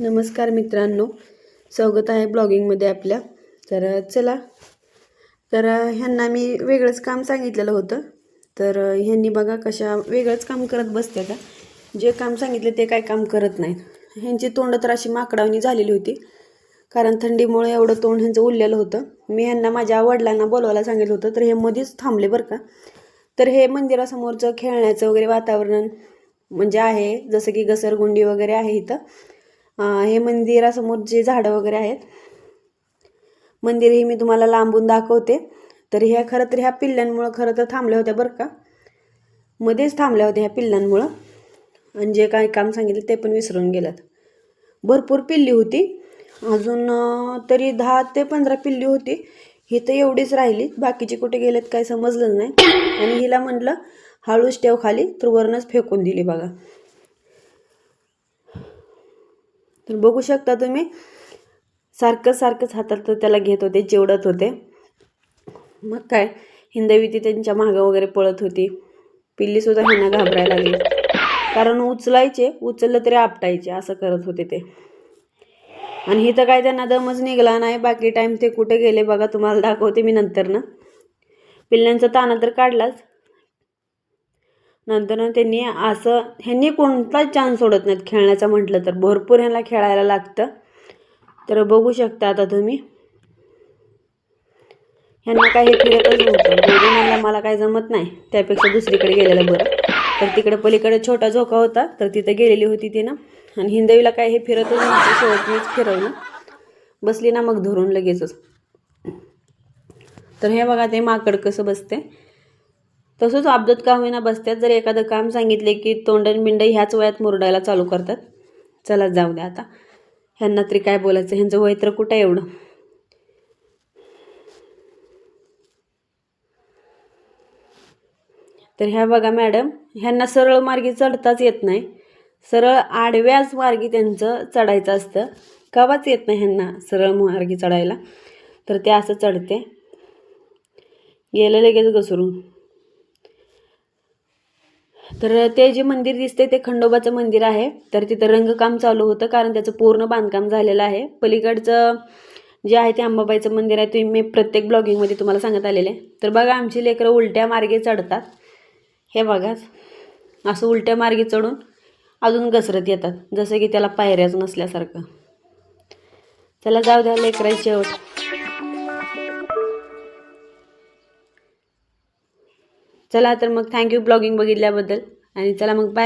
नमस्कार मित्रांनो. स्वागत आहे ब्लॉगिंगमध्ये आपल्या. तर चला. तर ह्यांना मी वेगळंच काम सांगितलेलं होतं. तर ह्यांनी बघा कशा वेगळंच काम करत बसते का जे काम सांगितलं ते काय काम करत नाहीत. ह्यांची तोंड तर अशी माकडावणी झालेली होती. कारण थंडीमुळे एवढं तोंड ह्यांचं उरलेलं होतं. मी ह्यांना माझ्या वडिलांना बोलवायला सांगितलं होतं तर हे मध्येच थांबले बरं का. तर हे मंदिरासमोरचं खेळण्याचं वगैरे वातावरण म्हणजे आहे. जसं की घसरगुंडी वगैरे आहे इथं. हे मंदिरासमोर जे झाडं वगैरे आहेत मंदिर हे मी तुम्हाला लांबून दाखवते. तर ह्या खरं तर ह्या पिल्ल्यांमुळं खरं तर थांबल्या होत्या बरं का? मध्येच थांबल्या होत्या ह्या पिल्ल्यांमुळं आणि जे काय काम सांगितलं ते पण विसरून गेल्यात. भरपूर पिल्ली होती. अजून तरी दहा ते पंधरा पिल्ली होती. ही तर एवढीच राहिली. बाकीचे कुठे गेलेत काय समजलं नाही. आणि हिला म्हटलं हळूच ठेव खाली तर वरणच फेकून दिली बघा. तर बघू शकता तुम्ही. सारखं सारखंच हातात तर त्याला घेत होते चिवडत होते. मग काय हिंदवी ती त्यांच्या मागं वगैरे पळत होती. पिल्लीसुद्धा ह्यांना घाबरायला लागली. कारण उचलायचे उचललं तरी आपटायचे असं करत होते ते. आणि इथं काय त्यांना दमच निघाला नाही बाकी टाईम ते कुठे गेले बघा तुम्हाला दाखवते मी नंतर ना पिल्ल्यांचा ताना तर काढलाच. नंतर त्यांनी असं ह्यांनी कोणताच चान्स सोडत नाहीत खेळण्याचा म्हटलं तर. भरपूर ह्यांना खेळायला लागतं. तर बघू शकता आता तुम्ही. ह्यांना काही फिरतच नव्हतं. मला काय जमत नाही. त्यापेक्षा दुसरीकडे गेलेलं बरं. तर तिकडे पलीकडे छोटा झोका होता. तर तिथं गेलेली होती ती ना. आणि हिंदवीला काय हे फिरतच नव्हतं. शेवटनीच फिरवलं. बसली ना मग धरून लगेचच. तर हे बघा ते माकड कसं बसते तसंच अब्दत का होईना बसतात जर एखादं काम सांगितले की तोंडण बिंड ह्याच वयात मुरडायला चालू करतात? चला जाऊ द्या आता. ह्यांना तरी काय बोलायचं? ह्यांचं वय तर कुठं एवढं? तर ह्या बघा मॅडम ह्यांना सरळ मार्गी चढताच येत नाही. सरळ आडव्याच मार्गी त्यांचं चढायचं असतं. कवाच येत नाही ह्यांना सरळ मार्गी चढायला. तर ते असं चढते. गेलं लगेच घसरून. तर ते जे मंदिर दिसते ते खंडोबाचं मंदिर आहे. तर तिथं रंगकाम चालू होतं कारण त्याचं पूर्ण बांधकाम झालेलं आहे. पलीकडचं जे आहे ते अंबाबाईचं मंदिर आहे ते मी प्रत्येक ब्लॉगिंगमध्ये तुम्हाला सांगत आलेले. आहे तर बघा आमची लेकरं उलट्या मार्गे चढतात. हे बघा असं उलट्या मार्गे चढून अजून घसरत येतात जसं की त्याला पायऱ्याच नसल्यासारखं. चला जाऊ द्या लेकराची शेवट. चला तर मग थँक्यू ब्लॉगिंग बघितल्याबद्दल. आणि चला मग बाय